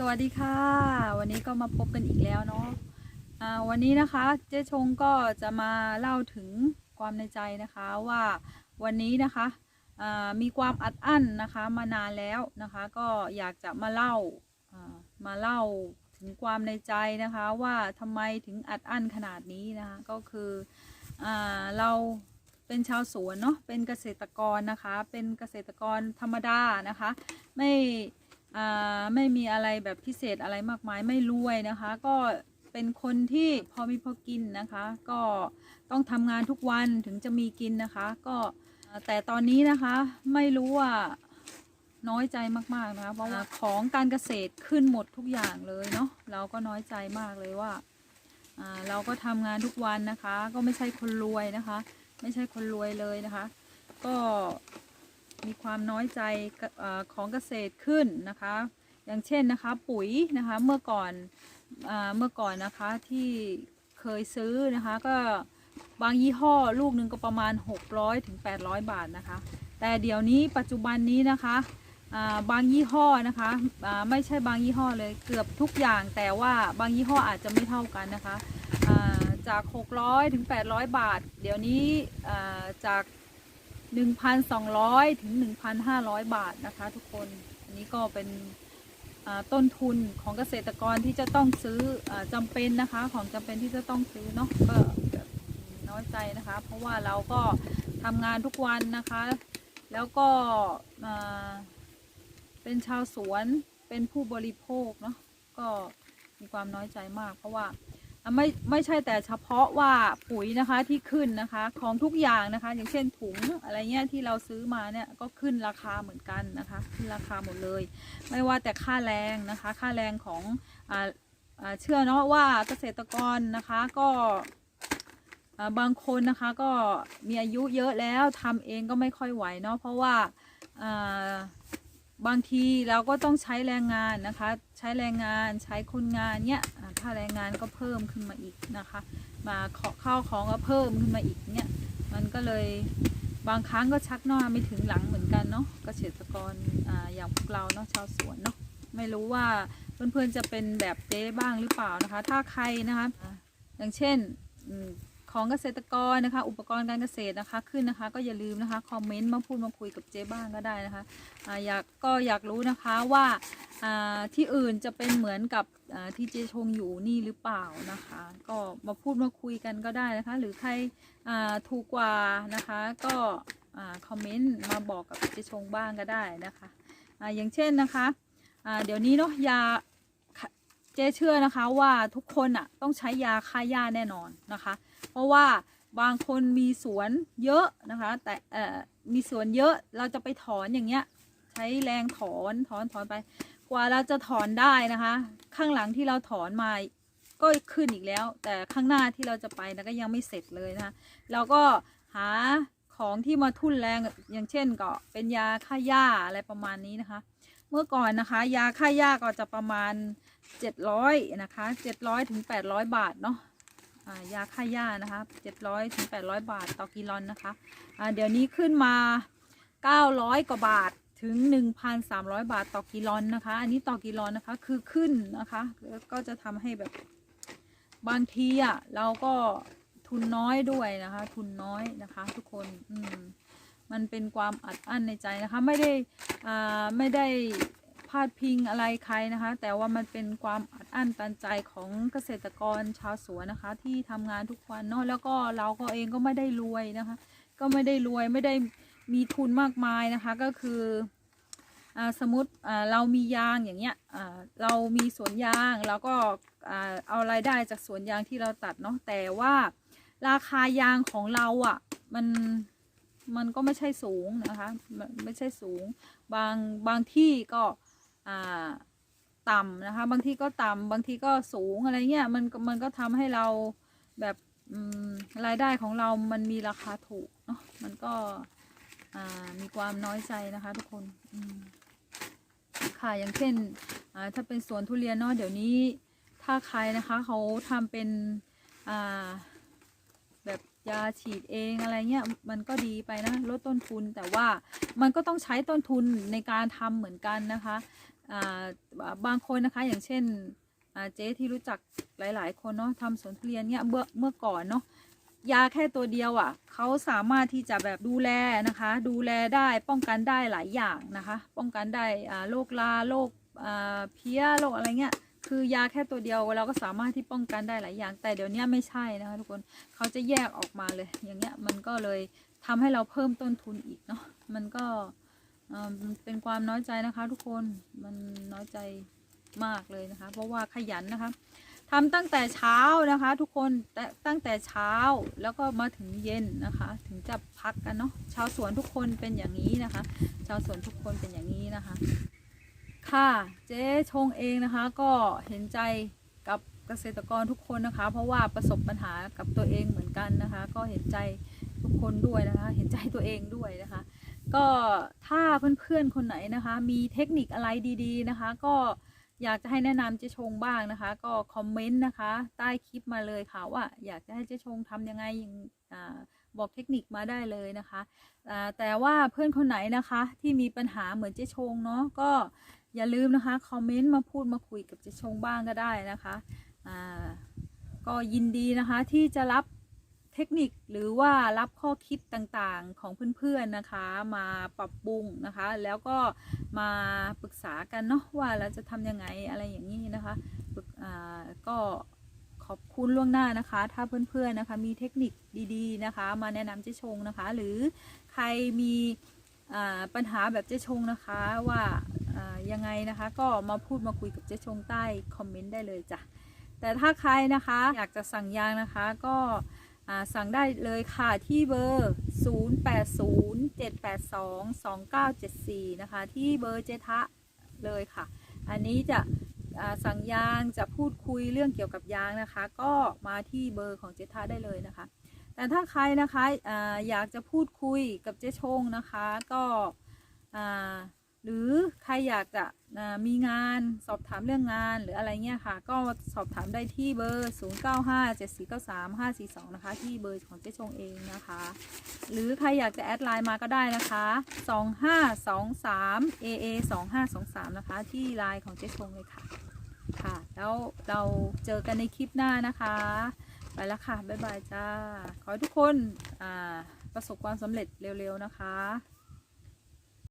สวัสดีค่ะ วันนี้ก็มาพบกันอีกแล้วเนาะอ่าวันนี้นะคะเจ๊ชงก็จะมาเล่าถึงความในใจนะคะว่าวันนี้นะคะมีความอัดอั้นนะคะมานานแล้วนะคะ ก็อยากจะมาเล่ามาเล่าถึงความในใจนะคะว่าทำไมถึงอัดอั้นขนาดนี้นะคะก็คืออเราเป็นชาวสวนเนาะเป็นเกษตรกรนะคะ เป็นเกษตรกรธรรมดานะคะ ไม่ ไม่มีอะไรแบบพิเศษอะไรมากมายไม่รวยนะคะ ก็เป็นคนที่พอมีพอกินนะคะ ก็ต้องทำงานทุกวันถึงจะมีกินนะคะ ก็แต่ตอนนี้นะคะไม่รู้ว่าน้อยใจมากๆนะคะเพราะว่าของการเกษตรขึ้นหมดทุกอย่างเลยเนาะเราก็น้อยใจมากเลยว่าเราก็ทำงานทุกวันนะคะ ก็ไม่ใช่คนรวยนะคะ ไม่ใช่คนรวยเลยนะคะ ก็ มีความน้อยใจอของเกษตรขึ้นนะคะ อย่างเช่นนะคะปุ๋ยนะคะเมื่อก่อนเมื่อก่อนนะคะที่เคยซื้อนะคะก็บางยี่ห้อลูกหนึ่งก็ประมาณ 600ถึง800 บาทนะคะ แต่เดี๋ยวนี้ปัจจุบันนี้นะคะบางยี่ห้อนะคะไม่ใช่บางยี่ห้อเลยเกือบทุกอย่างแต่ว่าบางยี่ห้ออาจจะไม่เท่ากันนะคะอ่าจาก 600ถึง800 บาท เดี๋ยวนี้จาก 1,200 ถึง 1,500 บาทนะคะ ทุกคน อันนี้ก็เป็นต้นทุนของเกษตรกรที่จะต้องซื้ออจำเป็นนะคะ ของจำเป็นที่จะต้องซื้อเนาะก็น้อยใจนะคะ เพราะว่าเราก็ทำงานทุกวันนะคะ แล้วก็เป็นชาวสวนเป็นผู้บริโภคเนาะก็มีความน้อยใจมาก เพราะว่า ไม่ไม่ใช่แต่เฉพาะว่าปุ๋ยนะคะที่ขึ้นนะคะของทุกอย่างนะคะ อย่างเช่นถุงอะไรเงี้ยที่เราซื้อมาเนี่ยก็ขึ้นราคาเหมือนกันนะคะขึ้นราคาหมดเลย ไม่ว่าแต่ค่าแรงนะคะ ค่าแรงของอ่าอ่าเชื่อเนาะว่าเกษตรกรนะคะก็บางคนนะคะก็มีอายุเยอะแล้วทำเองก็ไม่ค่อยไหวเนาะเพราะว่า บางทีเราก็ต้องใช้แรงงานนะคะ ใช้แรงงานใช้คนงานเนี่ยอ่าค่าแรงงานก็เพิ่มขึ้นมาอีกนะคะ มาขอข้าวของก็เพิ่มขึ้นมาอีกเนี่ยมันก็เลยบางครั้งก็ชักหน้าไม่ถึงหลังเหมือนกันเนาะเกษตรกรออย่างพวกเราเนาะชาวสวนเนาะไม่รู้ว่าเพื่อนๆจะเป็นแบบเจ๊บ้างหรือเปล่านะคะ ถ้าใครนะคะ อย่างเช่น ของเกษตรกรนะคะ อุปกรณ์การเกษตรนะคะขึ้นนะคะ ก็อย่าลืมนะคะคอมเมนต์มาพูดมาคุยกับเจ๊บ้างก็ได้นะคะออยากก็อยากรู้นะคะว่าที่อื่นจะเป็นเหมือนกับที่เจชงอยู่นี่หรือเปล่านะคะ ก็มาพูดมาคุยกันก็ได้นะคะ หรือใครถูกกว่านะคะก็คอมเมนต์มาบอกกับเจชงบ้างก็ได้นะคะอ่าอย่างเช่นนะคะเดี๋ยวนี้เนาะยาเจเชื่อนะคะว่าทุกคนอะต้องใช้ยาฆ่าหญ้าแน่นอนนะคะ เพราะว่าบางคนมีสวนเยอะนะคะ แต่เอ่อมีสวนเยอะเราจะไปถอนอย่างเงี้ย ใช้แรงถอนถอนถอนไป กว่าเราจะถอนได้นะคะ ข้างหลังที่เราถอนมาก็ขึ้นอีกแล้ว แต่ข้างหน้าที่เราจะไปนะก็ยังไม่เสร็จเลยนะคะเราก็หาของที่มาทุ่นแรงอย่างเช่นก็เป็นยาฆ่าหญ้าอะไรประมาณนี้นะคะ เมื่อก่อนนะคะ ยาฆ่าหญ้าก็จะประมาณ 700นะคะ700ถึง800 บาทเนาะ ยาฆ่าหญ้านะคะ700ถึง800บาทต่อกิโลนะคะอ่าเดี๋ยวนี้ขึ้นมา900กว่าบาทถึง 1,300 บาทต่อกิโลนนะคะ อันนี้ต่อกิโลนนะคะ คือขึ้นนะคะ ก็จะทำให้แบบบางทีอะเราก็ทุนน้อยด้วยนะคะ ทุนน้อยนะคะ ทุกคนอืมมันเป็นความอัดอั้นในใจนะคะ ไม่ได้อ่าไม่ได้ พาดพิงอะไรใครนะคะ แต่ว่ามันเป็นความอัดอั้นตันใจของเกษตรกรชาวสวนนะคะ ที่ทำงานทุกวันเนาะแล้วก็เราก็เองก็ไม่ได้รวยนะคะ ก็ไม่ได้รวยไม่ได้มีทุนมากมายนะคะก็คืออสมมติเรามียางอย่างเงี้ยเรามีสวนยางแล้วก็เอารายได้จากสวนยางที่เราตัดเนาะแต่ว่าราคายางของเราอะ่ะมันมันก็ไม่ใช่สูงนะคะ ไม่ใช่สูง บางบางที่ก็ ต่ำนะคะ บางทีก็ต่ำบางทีก็สูงอะไรเงี้ยมันมันก็ทำให้เราแบบรายได้ของเรามันมีราคาถูกเนาะมันก็มีความน้อยใจนะคะทุกคนค่ะอย่างเช่นถ้าเป็นสวนทุเรียนเนาะเดี๋ยวนี้ถ้าใครนะคะเขาทำเป็นแบบยาฉีดเองอะไรเงี้ยมันก็ดีไปนะลดต้นทุนแต่ว่ามันก็ต้องใช้ต้นทุนในการทำเหมือนกันนะคะ บางคนนะคะอย่างเช่นเจ๊ที่รู้จักหลาย ๆ คนเนาะทำสวนทุเรียนเนี่ยเมื่อเมื่อก่อนเนาะยาแค่ตัวเดียวอะ่ะเขาสามารถที่จะแบบดูแลนะคะ ดูแลได้ป้องกันได้หลายอย่างนะคะ ป้องกันได้โรคลาโรคเพี้ยโรคอะไรเงี้ยคือยาแค่ตัวเดียวเราก็สามารถที่ป้องกันได้หลายอย่าง แต่เดี๋ยวนี้ไม่ใช่นะคะทุกคนเขาจะแยกออกมาเลย อย่างเงี้ยมันก็เลยทำให้เราเพิ่มต้นทุนอีกเนาะมันก็ เป็นความน้อยใจนะคะ ทุกคนมันน้อยใจมากเลยนะคะ เพราะว่าขยันนะคะทำตั้งแต่เช้านะคะ ทุกคนตั้งแต่เช้าแล้วก็มาถึงเย็นนะคะ ถึงจะพักกันเนาะชาวสวนทุกคนเป็นอย่างนี้นะคะ ชาวสวนทุกคนเป็นอย่างนี้นะคะ ค่ะเจ๊ชงเองนะคะ ก็เห็นใจกับเกษตรกรทุกคนนะคะ เพราะว่าประสบปัญหากับตัวเองเหมือนกันนะคะ ก็เห็นใจทุกคนด้วยนะคะ เห็นใจตัวเองด้วยนะคะ ก็ถ้าเพื่อนๆคนไหนนะคะ มีเทคนิคอะไรดีๆนะคะ ก็อยากจะให้แนะนำเจ๊ชงบ้างนะคะ ก็คอมเมนต์นะคะ ใต้คลิปมาเลยค่ะว่าอยากจะให้เจ๊ชงทำยังไงอย่างบอกเทคนิคมาได้เลยนะคะแต่ว่าเพื่อนคนไหนนะคะที่มีปัญหาเหมือนเจ๊ชงเนาะก็อย่าลืมนะคะคอมเมนต์มาพูดมาคุยกับเจ๊ชงบ้างก็ได้นะคะก็ยินดีนะคะที่จะรับ เทคนิคหรือว่ารับข้อคิดต่างๆของเพื่อนๆนะคะ มาปรับปรุงนะคะ แล้วก็มาปรึกษากันเนาะว่าเราจะทำยังไงอะไรอย่างนี้นะคะก็ขอบคุณล่วงหน้านะคะ ถ้าเพื่อนๆนะคะ มีเทคนิคดีๆนะคะ มาแนะนำเจ๊ชงนะคะ หรือใครมีปัญหาแบบเจ๊ชงนะคะว่ายังไงนะคะ ก็มาพูดมาคุยกับเจ๊ชงใต้คอมเมนต์ได้เลยจ้ะแต่ถ้าใครนะคะอยากจะสั่งยางนะคะก็ สั่งได้เลยค่ะที่เบอร์ 0807822974 นะคะ ที่เบอร์เจทะเลยค่ะ อันนี้จะสั่งยางจะพูดคุยเรื่องเกี่ยวกับยางนะคะ ก็มาที่เบอร์ของเจทะได้เลยนะคะ แต่ถ้าใครนะคะออยากจะพูดคุยกับเจชงนะคะ ก็ หรือใครอยากจะมีงานสอบถามเรื่องงานหรืออะไรเงี้ยค่ะ ก็สอบถามได้ที่เบอร์ 0957493542 นะคะ ที่เบอร์ของเจ๊ชงเองนะคะ หรือใครอยากจะแอดไลน์มาก็ได้นะคะ 2523 AA 2523 นะคะ ที่ไลน์ของเจ๊ชงเลยค่ะ ค่ะ แล้วเราเจอกันในคลิปหน้านะคะ ไปแล้วค่ะ บ๊ายบายจ้า ขอให้ทุกคนประสบความสำเร็จเร็วๆนะคะ